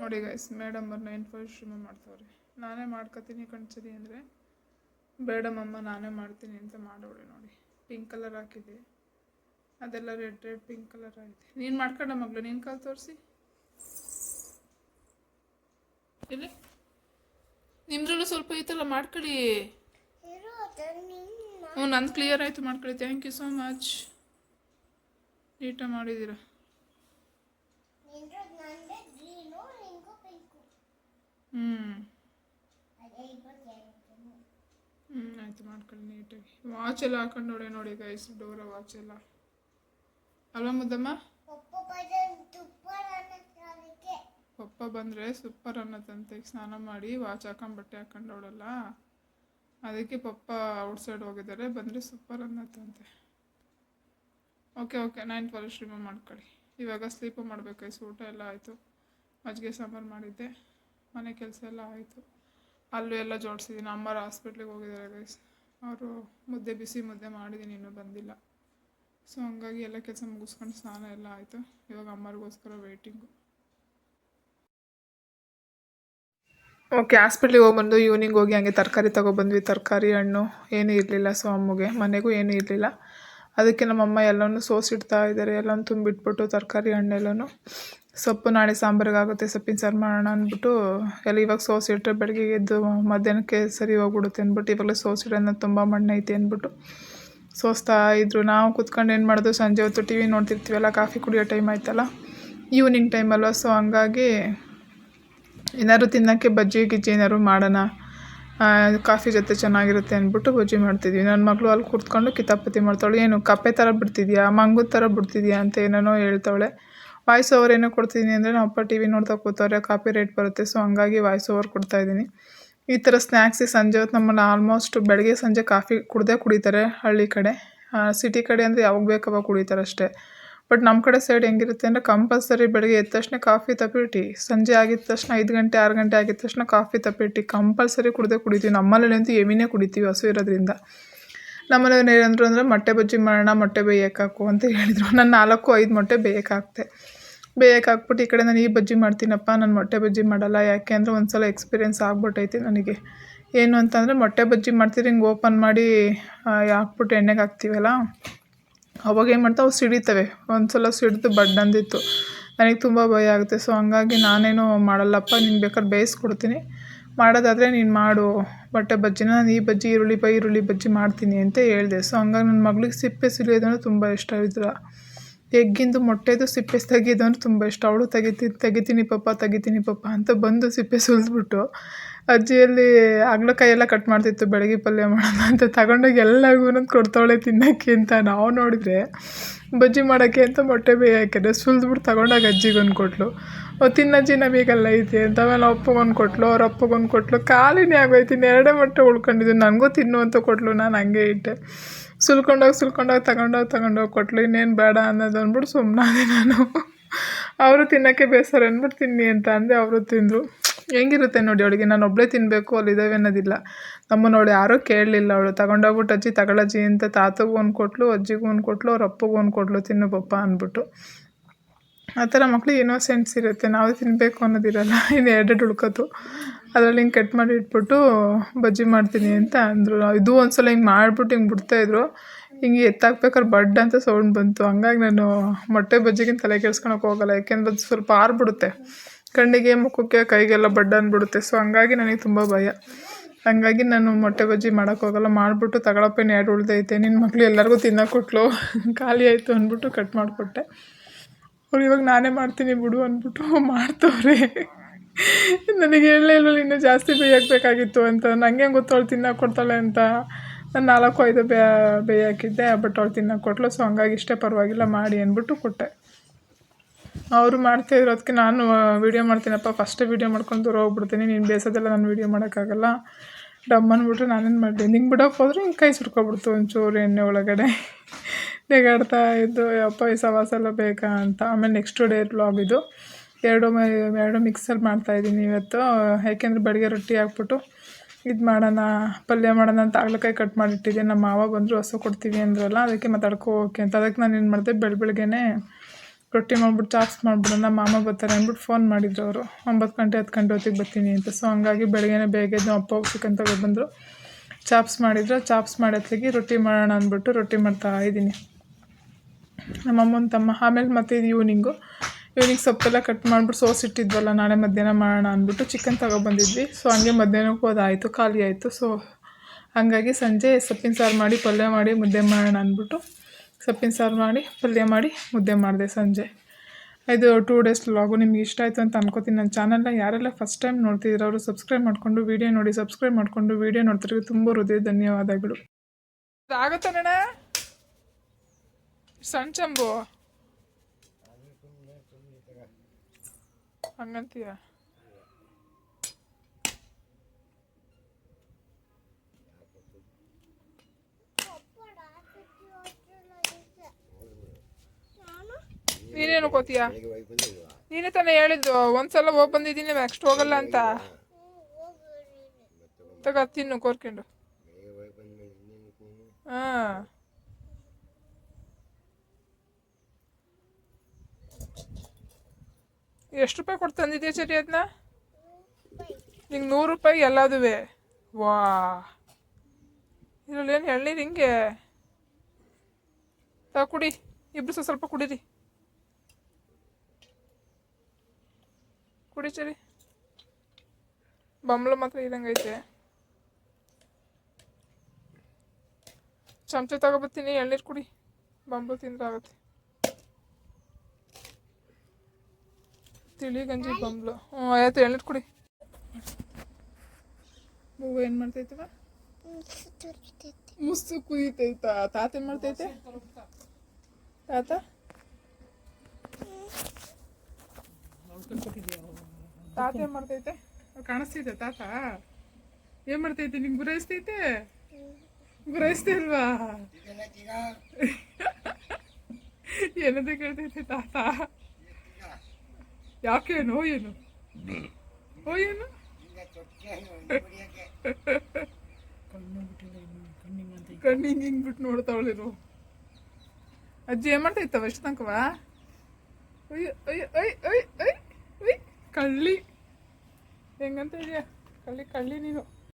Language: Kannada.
ನೋಡಿ ಗೈಸ್ ಮೇಡಮ್ ಅವ್ರು ನೈನ್ ಮಾಡ್ತಾವ್ರಿ. ನಾನೇ ಮಾಡ್ಕೊತೀನಿ ಕಣ್ಸರಿ ಅಂದರೆ ಬೇಡಮ್ಮಮ್ಮ ನಾನೇ ಮಾಡ್ತೀನಿ ಅಂತ ಮಾಡೋಳೆ ನೋಡಿ. ಪಿಂಕ್ ಕಲರ್ ಹಾಕಿದೆ. ಅದೆಲ್ಲ ರೆಡ್ ರೆಡ್ ಪಿಂಕ್ ಕಲರ್ ಆಗಿದೆ. ನೀನು ಮಾಡ್ಕೊಂಡ ಮಗಳು, ನೀನು ಕಾಲು ತೋರಿಸಿ. ಇಲ್ಲಿ. ನಿಮ್ದ್ರಲ್ಲೂ ಸ್ವಲ್ಪ ಐತಲ್ಲ ಮಾಡ್ಕೊಳ್ಳಿ. ಹ್ಞೂ, ನಂದು ಕ್ಲಿಯರ್ ಆಯಿತು, ಮಾಡ್ಕೊಳ್ಳಿ. ಥ್ಯಾಂಕ್ ಯು ಸೋ ಮಚ್ ನೀಟಾಗಿ ಮಾಡಿದ್ದೀರಾ? ಹ್ಞೂ ಆಯಿತು ಮಾಡ್ಕೊಳ್ಳಿ ನೀಟಾಗಿ. ವಾಚ್ ಎಲ್ಲ ಹಾಕೊಂಡು ನೋಡಿ ನೋಡಿ ಗೈಸ್ ಡೋರ ವಾಚ್ ಎಲ್ಲ. ಅಲ್ವಾ ಮುದ್ದಮ್ಮ? ಪಪ್ಪ ಬಂದರೆ ಸೂಪರ್ ಅನ್ನತ್ತಂತೆ ಈಗ ಸ್ನಾನ ಮಾಡಿ ವಾಚ್ ಹಾಕೊಂಡು ಬಟ್ಟೆ ಹಾಕೊಂಡವಳಲ್ಲ. ಅದಕ್ಕೆ ಪಪ್ಪ ಔಟ್ಸೈಡ್ ಹೋಗಿದ್ದಾರೆ ಬಂದರೆ ಸೂಪರ್ ಅನ್ನತ್ತಂತೆ ಓಕೆ ಓಕೆ ನೈನ್ ಪರಿಶ್ರಮ ಮಾಡ್ಕೊಳ್ಳಿ. ಇವಾಗ ಸ್ಲೀಪು ಮಾಡಬೇಕು ಐಸ್ ಊಟ ಎಲ್ಲ ಆಯಿತು. ಮಜ್ಜಿಗೆ ಸಾಂಬಾರು ಮಾಡಿದ್ದೆ. ಮನೆ ಕೆಲಸ ಎಲ್ಲ ಆಯಿತು. ಅಲ್ಲೂ ಎಲ್ಲ ಜೋಡಿಸಿದ್ದೀನಿ ಅಮ್ಮರ ಹಾಸ್ಪಿಟ್ಲಿಗೆ ಹೋಗಿದ್ದಾರೆ ಗೈಸ್ ಅವರು ಮುದ್ದೆ ಬಿಸಿ ಮುದ್ದೆ ಮಾಡಿದ್ದೀನಿ ಇನ್ನೂ ಬಂದಿಲ್ಲ. ಸೊ ಹಂಗಾಗಿ ಎಲ್ಲ ಕೆಲಸ ಮುಗಿಸ್ಕೊಂಡು ಸ್ನಾನ ಎಲ್ಲ ಆಯಿತು. ಇವಾಗ ಅಮ್ಮರಿಗೋಸ್ಕರ ವೇಟಿಂಗು ಓಕೆ ಹಾಸ್ಪಿಟ್ಲಿಗೆ ಹೋಗಿ ಬಂದು ಈವ್ನಿಂಗ್ ಹೋಗಿ ಹಾಗೆ ತರಕಾರಿ ತೊಗೊಬಂದ್ವಿ. ತರಕಾರಿ ಹಣ್ಣು ಏನೂ ಇರಲಿಲ್ಲ ಸೊ ಅಮ್ಮಗೆ ಮನೆಗೂ ಏನೂ ಇರಲಿಲ್ಲ. ಅದಕ್ಕೆ ನಮ್ಮಮ್ಮ ಎಲ್ಲನೂ ಸೋಸಿಡ್ತಾ ಇದ್ದಾರೆ. ಎಲ್ಲನೂ ತುಂಬಿಟ್ಬಿಟ್ಟು ತರಕಾರಿ ಹಣ್ಣೆಲ್ಲನೂ. ಸೊಪ್ಪು ನಾಳೆ ಸಾಂಬಾರಿಗಾಗುತ್ತೆ, ಸೊಪ್ಪಿನ ಸಾರು ಮಾಡೋಣ ಅಂದ್ಬಿಟ್ಟು ಎಲ್ಲ ಇವಾಗ ಸೋಸಿಟ್ರೆ ಬೆಳಗ್ಗೆ ಎದ್ದು ಮಧ್ಯಾಹ್ನಕ್ಕೆ ಸರಿ ಹೋಗ್ಬಿಡುತ್ತೆ ಅಂದ್ಬಿಟ್ಟು ಇವಾಗಲೇ ಸೋಸಿಡೋಣ ತುಂಬ ಮಣ್ಣೈತೆ ಅಂದ್ಬಿಟ್ಟು ಸೋಸ್ತಾ ಇದ್ರು. ನಾವು ಕುತ್ಕೊಂಡು ಏನು ಮಾಡೋದು? ಸಂಜೆ ಹೊತ್ತು ಟಿ ವಿ ನೋಡ್ತಿರ್ತೀವಲ್ಲ, ಕಾಫಿ ಕುಡಿಯೋ ಟೈಮ್ ಆಯ್ತಲ್ಲ? ಈವ್ನಿಂಗ್ ಟೈಮಲ್ವ. ಸೊ ಹಂಗಾಗಿ ಏನಾದ್ರು ತಿನ್ನೋಕ್ಕೆ ಬಜ್ಜಿ, ಗಿಜ್ಜಿ ಏನಾದ್ರು ಮಾಡೋಣ. ಕಾಫಿ ಜೊತೆ ಚೆನ್ನಾಗಿರುತ್ತೆ ಅಂದ್ಬಿಟ್ಟು ಬಜ್ಜಿ ಮಾಡ್ತಿದ್ವಿ. ನನ್ನ ಮಗಳು ಅಲ್ಲಿ ಕೂತ್ಕೊಂಡು ಕಿತಾಪತಿ ಮಾಡ್ತಾಳೆ. ಏನು, ಕಪ್ಪೆ ಥರ ಬಿಡ್ತಿದ್ಯಾ? ಮಂಗು ಥರ ಬಿಡ್ತಿದ್ಯಾ ಅಂತ ಏನೇನೋ ಹೇಳ್ತಾಳೆ. ವಾಯ್ಸ್ ಓವರ್ ಏನೋ ಕೊಡ್ತಿದ್ದೀನಿ ಅಂದರೆ ನಮ್ಮ ಅಪ್ಪ ಟಿ ವಿ ನೋಡ್ತಾ ಕೂತವ್ರೆ ಕಾಪಿ ರೇಟ್ ಬರುತ್ತೆ. ಸೊ ಹಂಗಾಗಿ ವಾಯ್ಸ್ ಓವರ್ ಕೊಡ್ತಾಯಿದ್ದೀನಿ ಈ ಥರ ಸ್ನ್ಯಾಕ್ಸಿಗೆ ಸಂಜೆ ಹೊತ್ತು ನಮ್ಮನ್ನು ಆಲ್ಮೋಸ್ಟ್ ಬೆಳಗ್ಗೆ ಸಂಜೆ ಕಾಫಿ ಕುಡ್ದೇ ಕುಡಿತಾರೆ ಹಳ್ಳಿ ಕಡೆ. ಸಿಟಿ ಕಡೆ ಅಂದರೆ ಯಾವಾಗ ಬೇಕು ಅವಾಗ ಕುಡಿತಾರೆ ಅಷ್ಟೇ. ಬಟ್ ನಮ್ಮ ಕಡೆ ಸೈಡ್ ಹೆಂಗಿರುತ್ತೆ ಅಂದರೆ ಕಂಪಲ್ಸರಿ ಬೆಳಗ್ಗೆ ಎದ್ದ ತಕ್ಷಣ ಕಾಫಿ ತಪ್ಪಿ ಟೀ ಸಂಜೆ ಆಗಿದ ತಕ್ಷಣ ಐದು ಗಂಟೆ, ಆರು ಗಂಟೆ ಆಗಿದ ತಕ್ಷಣ ಕಾಫಿ ತಪ್ಪಿ ಟೀ ಕಂಪಲ್ಸರಿ ಕುಡಿದೇ ಕುಡಿತೀವಿ. ನಮ್ಮಲ್ಲಿ ಅಂತೂ ಎಮಿನೇ ಕುಡಿತೀವಿ ಹಸು ಇರೋದ್ರಿಂದ. ನಮ್ಮನೇಲಿ ಏನಂದ್ರು ಅಂದರೆ ಮೊಟ್ಟೆ ಬಜ್ಜಿ ಮಾಡೋಣ, ಮೊಟ್ಟೆ ಬೇಯಕ್ಕೆ ಹಾಕು ಅಂತ ಹೇಳಿದರು. ನಾನು ನಾಲ್ಕು, ಐದು ಮೊಟ್ಟೆ ಬೇಯಕ್ಕೆ ಬೇಯಕ್ಕೆ ಹಾಕ್ಬಿಟ್ಟು ಈ ಕಡೆ ನಾನು ಈ ಬಜ್ಜಿ ಮಾಡ್ತೀನಪ್ಪ, ನಾನು ಮೊಟ್ಟೆ ಬಜ್ಜಿ ಮಾಡಲ್ಲ. ಯಾಕೆ ಅಂದರೆ ಒಂದು ಸಲ ಎಕ್ಸ್ಪೀರಿಯೆನ್ಸ್ ಆಗ್ಬಿಟ್ಟೈತೆ ನನಗೆ. ಏನು ಅಂತಂದರೆ ಮೊಟ್ಟೆ ಬಜ್ಜಿ ಮಾಡ್ತೀರಿ ಹಿಂಗೆ ಓಪನ್ ಮಾಡಿ ಹಾಕ್ಬಿಟ್ಟು ಎಣ್ಣೆಗೆ ಹಾಕ್ತೀವಲ್ಲ? ಅವಾಗ ಏನು ಮಾಡ್ತಾವೆ ಸಿಡಿತವೆ. ಒಂದು ಸಲ ಸಿಡಿದು ಬಡ್ಡಂದಿತ್ತು ನನಗೆ ತುಂಬ ಭಯ ಆಗುತ್ತೆ. ಸೊ ಹಂಗಾಗಿ ನಾನೇನು ಮಾಡಲ್ಲಪ್ಪ ನಿಂಗೆ ಬೇಕಾದ್ರೆ ಬೇಯಿಸ್ಕೊಡ್ತೀನಿ. ಮಾಡೋದಾದರೆ ನೀನು ಮಾಡು. ಬಟ್ಟೆ ಬಜ್ಜಿನ ನಾನು ಈ ಬಜ್ಜಿ, ಈರುಳ್ಳಿ ಬೈ, ಈರುಳ್ಳಿ ಬಜ್ಜಿ ಮಾಡ್ತೀನಿ ಅಂತ ಹೇಳಿದೆ. ಸೊ ಹಂಗಾಗಿ ನನ್ನ ಮಗಳಿಗೆ ಸಿಪ್ಪೆ ಸುಲಿಯೋದಂದ್ರೆ ತುಂಬ ಇಷ್ಟ. ಇದ್ರ ಎಗ್ಗಿಂದು ಮೊಟ್ಟೆದು ಸಿಪ್ಪೆ ತೆಗಿಯೋದು ಅಂದ್ರೆ ತುಂಬ ಇಷ್ಟ. ಅವಳು ತೆಗಿತೀನಿ ತೆಗಿತೀನಿ ಪಪ್ಪ ತೆಗಿತೀನಿ ಪಪ್ಪ ಅಂತ ಬಂದು ಸಿಪ್ಪೆ ಸುಲಿದ್ಬಿಟ್ಟು ಅಜ್ಜಿಯಲ್ಲಿ ಹಾಗಲಕಾಯಿ ಎಲ್ಲ ಕಟ್ ಮಾಡ್ತಿತ್ತು ಬೆಳಗ್ಗೆ ಪಲ್ಯ ಮಾಡೋಣ ಅಂತ. ತಗೊಂಡೋಗಿ ಎಲ್ಲರಿಗೂ ಒಂದೊಂದು ಕೊಡ್ತಾವಳೆ ಅಂತ ನಾವು ನೋಡಿದ್ರೆ, ಬಜ್ಜಿ ಮಾಡೋಕ್ಕೆ ಅಂತ ಮೊಟ್ಟೆ ಬೇಯಕ್ಕೆ ಸುಲಿದ್ಬಿಟ್ಟು ತಗೊಂಡಾಗ ಅಜ್ಜಿಗೊಂದು ಕೊಟ್ಲು. ತಿನ್ನ ತಿನ್ನಜ್ಜಿ ನಮಗೆಲ್ಲ ಐತೆ ಅಂತ ಆಮೇಲೆ ಅಪ್ಪಗೊಂದು ಕೊಟ್ಲು. ಅವ್ರ ಅಪ್ಪಗೊಂದು ಕೊಟ್ಲು. ಖಾಲಿನೇ ಆಗೋಯ್ತೀನಿ ಎರಡೇ ಮೊಟ್ಟೆ ಉಳ್ಕೊಂಡಿದ್ದು. ನನಗೂ ತಿನ್ನು ಅಂತ ಕೊಟ್ಲು, ನಾನು ಹಂಗೆ ಇಟ್ಟೆ. ಸುಲ್ಕೊಂಡೋಗಿ ಸುಲ್ಕೊಂಡೋಗಿ, ತಗೊಂಡೋಗಿ ತಗೊಂಡೋಗಿ ಕೊಟ್ಲು. ಇನ್ನೇನು ಬೇಡ ಅನ್ನೋದು ಅಂದ್ಬಿಟ್ಟು ಸುಮ್ಮನಾದೆ ನಾನು. ಅವರು ತಿನ್ನೋಕ್ಕೆ ಬೇಸರ, ಅಂದ್ಬಿಟ್ಟು ತಿನ್ನಿ ಅಂತ ಅಂದೆ. ಅವರು ತಿಂದರು. ಹೆಂಗಿರುತ್ತೆ ನೋಡಿ, ಅವಳಿಗೆ ನಾನು ಒಬ್ಬಳೇ ತಿನ್ನಬೇಕು ಅಲ್ಲಿ ಇದಾವೆ ಅನ್ನೋದಿಲ್ಲ. ನಮ್ಮನ್ನು ಅವಳು ಯಾರೂ ಕೇಳಲಿಲ್ಲ. ಅವಳು ತಗೊಂಡೋಗ್ಬಿಟ್ಟು ಅಜ್ಜಿ ತಗೊಳಜ್ಜಿ ಅಂತ ತಾತಗೂ ಒಂದು ಕೊಟ್ಲು ಅಜ್ಜಿಗೂ ಒಂದು ಕೊಟ್ಲು ಅವ್ರ ಅಪ್ಪಗೂ ಒಂದು ಕೊಟ್ಲು ತಿನ್ನು ಪಪ್ಪ ಅಂದ್ಬಿಟ್ಟು. ಆ ಥರ ಮಕ್ಳಿಗೆ ಇನ್ನೋಸೆನ್ಸ್ ಇರುತ್ತೆ, ನಾವು ತಿನ್ನಬೇಕು ಅನ್ನೋದಿರಲ್ಲ. ಇನ್ನು ಎರಡೆರಡು ಉಳ್ಕೋತು. ಅದರಲ್ಲಿ ಹಿಂಗೆ ಕಟ್ ಮಾಡಿ ಇಟ್ಬಿಟ್ಟು, ಬಜ್ಜಿ ಮಾಡ್ತೀನಿ ಅಂತ ಅಂದರು. ಇದು ಒಂದು ಸಲ ಹಿಂಗೆ ಮಾಡಿಬಿಟ್ಟು ಹಿಂಗೆ ಬಿಡ್ತಾಯಿದ್ರು ಹಿಂಗೆ ಎತ್ತಾಕ್ಬೇಕಾದ್ರೆ ಬಡ್ ಅಂತ ಸೌಂಡ್ ಬಂತು. ಹಂಗಾಗಿ ನಾನು ಮೊಟ್ಟೆ ಬಜ್ಜಿಗಿಂತ ತಲೆ ಕೆಡ್ಸ್ಕೊಳಕ್ಕೆ ಹೋಗಲ್ಲ, ಯಾಕೆಂದ್ರೆ ಅದು ಸ್ವಲ್ಪ ಆರ್ಬಿಡುತ್ತೆ. ಕಣ್ಣಿಗೆ, ಮುಖಕ್ಕೆ, ಕೈಗೆಲ್ಲ ಬಡ್ಡ ಅಂದ್ಬಿಡುತ್ತೆ ಸೊ ಹಂಗಾಗಿ ನನಗೆ ತುಂಬ ಭಯ. ಹಂಗಾಗಿ ನಾನು ಮೊಟ್ಟೆ ಬಜ್ಜಿ ಮಾಡೋಕ್ಕೋಗಲ್ಲ ಮಾಡಿಬಿಟ್ಟು ತಗೊಳಪ್ಪೇನು ಎರಡು ಉಳ್ದೈತೆ. ನಿನ್ನ ಮಕ್ಕಳು ಎಲ್ಲರಿಗೂ ತಿನ್ನೋಕೆ ಕೊಟ್ಲು. ಖಾಲಿ ಆಯಿತು ಅಂದ್ಬಿಟ್ಟು ಕಟ್ ಮಾಡಿಕೊಟ್ಟೆ. ಅವ್ರು ಇವಾಗ ನಾನೇ ಮಾಡ್ತೀನಿ ಬಿಡು ಅಂದ್ಬಿಟ್ಟು ಮಾಡ್ತವ್ರೆ. ನನಗೆ ಹೇಳಲೇ ಇಲ್ವಲ್ಲ, ಇನ್ನೂ ಜಾಸ್ತಿ ಬೇಯಾಕಬೇಕಾಗಿತ್ತು ಅಂತ. ನನಗೆ ಗೊತ್ತು ಅವಳು ತಿನ್ನೋಕೆ ಕೊಡ್ತಾಳೆ ಅಂತ. ನಾನು ನಾಲ್ಕು ಐದು ಬೇ ಬೇಯಾಕಿದ್ದೆ ಬಟ್ ಅವ್ಳು ತಿನ್ನೋಕೆ ಕೊಟ್ಲು. ಸೊ ಹಂಗಾಗಿ ಇಷ್ಟೇ ಪರವಾಗಿಲ್ಲ, ಮಾಡಿ ಅಂದ್ಬಿಟ್ಟು ಕೊಟ್ಟೆ. ಅವರು ಮಾಡ್ತಾಯಿದ್ರು ಅದಕ್ಕೆ ನಾನು ವೀಡಿಯೋ ಮಾಡ್ತೀನಪ್ಪ. ಫಸ್ಟೇ ವೀಡಿಯೋ ಮಾಡ್ಕೊಂಡು ದೂರ ಹೋಗ್ಬಿಡ್ತೀನಿ. ನೀನು ಬೇಸೋದೆಲ್ಲ ನಾನು ವೀಡಿಯೋ ಮಾಡೋಕ್ಕಾಗಲ್ಲ. ಡಮ್ ಅಂದ್ಬಿಟ್ರೆ, ನಾನೇನು ಮಾಡಿದೆ ನಿಂಗೆ ಬಿಡೋಕೆ ಹೋದ್ರೆ ಹಿಂಗೆ ಕೈ ಸುಟ್ಕೊಬಿಡ್ತು ಒಂಚೂರು ಎಣ್ಣೆ ಒಳಗಡೆ. ನೆಗಾಡ್ತಾ ಇದ್ದು ಅಪ್ಪ ಈ ಸವಾಸ ಎಲ್ಲ ಬೇಕಾ? ಅಂತ. ಆಮೇಲೆ ನೆಕ್ಸ್ಟ್ ಡೇ ಬ್ಲಾಗ್ ಇದು. ಎರಡು ಎರಡು ಮಿಕ್ಸಲ್ಲಿ ಮಾಡ್ತಾಯಿದ್ದೀನಿ ಇವತ್ತು. ಯಾಕೆಂದರೆ ಬೆಳಗ್ಗೆ ರೊಟ್ಟಿ ಹಾಕ್ಬಿಟ್ಟು ಇದು ಮಾಡೋಣ, ಪಲ್ಯ ಮಾಡೋಣ ಅಂತ ಆಗ್ಲಕಾಯಿ ಕಟ್ ಮಾಡಿಟ್ಟಿದ್ದೆ ನಮ್ಮ ಮಾವ ಬಂದರು, ಹಸು ಕೊಡ್ತೀವಿ ಅಂದ್ರಲ್ಲ, ಅದಕ್ಕೆ ಮಾತಾಡ್ಕೋ, ಓಕೆ ಅಂತ. ಅದಕ್ಕೆ ನಾನು ಏನು ಮಾಡಿದೆ? ಬೆಳ ಬೆಳಗ್ಗೆನೆ ರೊಟ್ಟಿ ಮಾಡ್ಬಿಟ್ಟು ಚಾಪ್ಸ್ ಮಾಡ್ಬಿಡೋಣ ಮಾಮ ಬರ್ತಾರೆ ಅಂದ್ಬಿಟ್ಟು ಫೋನ್ ಮಾಡಿದ್ರು ಅವರು. ಒಂಬತ್ತು ಗಂಟೆ, ಹತ್ತು ಗಂಟೆ ಹೊತ್ತಿಗೆ ಬರ್ತೀನಿ ಅಂತ. ಸೊ ಹಂಗಾಗಿ ಬೆಳಗ್ಗೆನೇ ಬೇಗ ಅಪ್ಪ ಹೋಗ್ಸಿಕಂತ ತಗೊಬಂದರು ಚಾಪ್ಸ್ ಮಾಡಿದ್ರು. ಚಾಪ್ಸ್ ಮಾಡೋತ್ಲಿಗೆ ರೊಟ್ಟಿ ಮಾಡೋಣ ಅಂದ್ಬಿಟ್ಟು ರೊಟ್ಟಿ ಮಾಡ್ತಾ ಇದ್ದೀನಿ. ನಮ್ಮಮ್ಮನ ತಮ್ಮ. ಆಮೇಲೆ ಮತ್ತೆ ಇದು ಈವ್ನಿಂಗು ಈವ್ನಿಂಗ್ ಸೊಪ್ಪೆಲ್ಲ ಕಟ್ ಮಾಡಿಬಿಟ್ಟು ಸೋಸ್ ಇಟ್ಟಿದ್ವಲ್ಲ, ನಾಳೆ ಮಧ್ಯಾಹ್ನ ಮಾಡೋಣ ಅಂದ್ಬಿಟ್ಟು ಚಿಕನ್ ತಗೊಬಂದಿದ್ವಿ ಸೊ ಹಂಗೆ ಮಧ್ಯಾಹ್ನಕ್ಕೆ ಹೋದಾಯಿತು ಖಾಲಿ ಆಯಿತು. ಸೊ ಹಂಗಾಗಿ ಸಂಜೆ ಸೊಪ್ಪಿನ ಸಾರು ಮಾಡಿ ಪಲ್ಯ ಮಾಡಿ ಮುದ್ದೆ ಮಾಡೋಣ ಅಂದ್ಬಿಟ್ಟು ಸೊಪ್ಪಿನ ಸಾರು ಮಾಡಿ, ಪಲ್ಯ ಮಾಡಿ, ಮುದ್ದೆ ಮಾಡಿದೆ ಸಂಜೆ. ಇದು ಟೂ ಡೇಸ್ ಲಾಗು ನಿಮ್ಗೆ ಇಷ್ಟ ಆಯಿತು ಅಂತ ಅನ್ಕೋತೀನಿ. ನನ್ನ ಚಾನಲ್ನ ಯಾರೆಲ್ಲ ಫಸ್ಟ್ ಟೈಮ್ ನೋಡ್ತಿದ್ರು, ಅವರು ಸಬ್ಸ್ಕ್ರೈಬ್ ಮಾಡಿಕೊಂಡು ವೀಡಿಯೋ ನೋಡಿ ಸಬ್ಸ್ಕ್ರೈಬ್ ಮಾಡಿಕೊಂಡು ವೀಡಿಯೋ ನೋಡ್ತಿರೋದು ತುಂಬ ಹೃದಯ ಧನ್ಯವಾದಗಳು. ಆಗುತ್ತಾ ನಡ ಸಣ್ಣ ಚಂಬು. ಹಂಗಂತೀಯ? ನೀನೇನು ಕೋತೀಯ? ನೀನೇ ತಾನೇ ಹೇಳಿದ್ದು, ಒಂದ್ಸಲ ಹೋಗಿ ಬಂದಿದ್ದೀನಿ ನೆಕ್ಸ್ಟ್ ಹೋಗಲ್ಲ ಅಂತ. ತಗ, ತಿನ್ನು, ಕೋರ್ಕೊಂಡು. ಹಾ. ಎಷ್ಟು ರೂಪಾಯಿ ಕೊಟ್ಟು ತಂದಿದ್ಯಾ ಸರಿ ಅದನ್ನ ನಿಂಗೆ ನೂರು ರೂಪಾಯಿ ಎಲ್ಲದುವೆ. ವಾ. ಇದ್ರಲ್ಲಿ ಏನು ಎಳ್ನೀರು ಹಿಂಗೆ? ಕುಡಿ ಸಹ ಸ್ವಲ್ಪ ಕುಡೀರಿ. ಕುಡಿ ಸರಿ ಬಂಬ್ಳ ಮಾತ್ರ ಇದಂಗೈತೆ ಚಮಚ ತಗೊಬತ್ತೀನಿ ಎಳ್ನೀರು ಕುಡಿ. ತಿಂದ್ರೆ ಆಗುತ್ತೆ. ತಿಳಿ ಗಂಜಿ ಬಂಬ್ಲು ಹ್ಞೂ, ಆಯ್ತು, ಎಳ್ನೀರು ಕುಡಿ. ಹೂವು ಏನು ಮಾಡ್ತೈತವ ಮುಸ್ಸು ಕುದೀತೈತ. ತಾತ ಏನು ಮಾಡ್ತೈತೆ? ತಾತ? ತಾತ ಏನ್ ಮಾಡ್ತೈತೆ? ಕಾಣಿಸ್ತೈತೆ ತಾತ? ಏನ್ ಮಾಡ್ತೈತೆ? ನಿಂಗೆ ಗುರೈಸ್ತೈತೆ ಗುರಾಯಿಸ್ತಾ ಇಲ್ವಾ ಏನಂತ ಕೇಳ್ತೈತೆ ತಾತ? ಯಾಕೇನು ಓ ಏನು? ಓ ಏನು? ಕಣ್ಣಿಂಗ್ ಹಿಂಗ್ ಬಿಟ್ಟು ನೋಡ್ತಾವಳಿರು ಅಜ್ಜಿ ಏನ್ ಮಾಡ್ತೈತವ ಎಷ್ಟು ತನಕವಾ? ಅಯ್ಯೋ ಅಯ್ಯೋ ಅಯ್ಯೋ ಅಯ್ ಅಯ್ ಅಯ್ ಕಳ್ಳಿ ಹೆಂಗಂತ ಇದೆಯಾ ಕಳ್ಳಿ ಕಳ್ಳಿ ನೀನು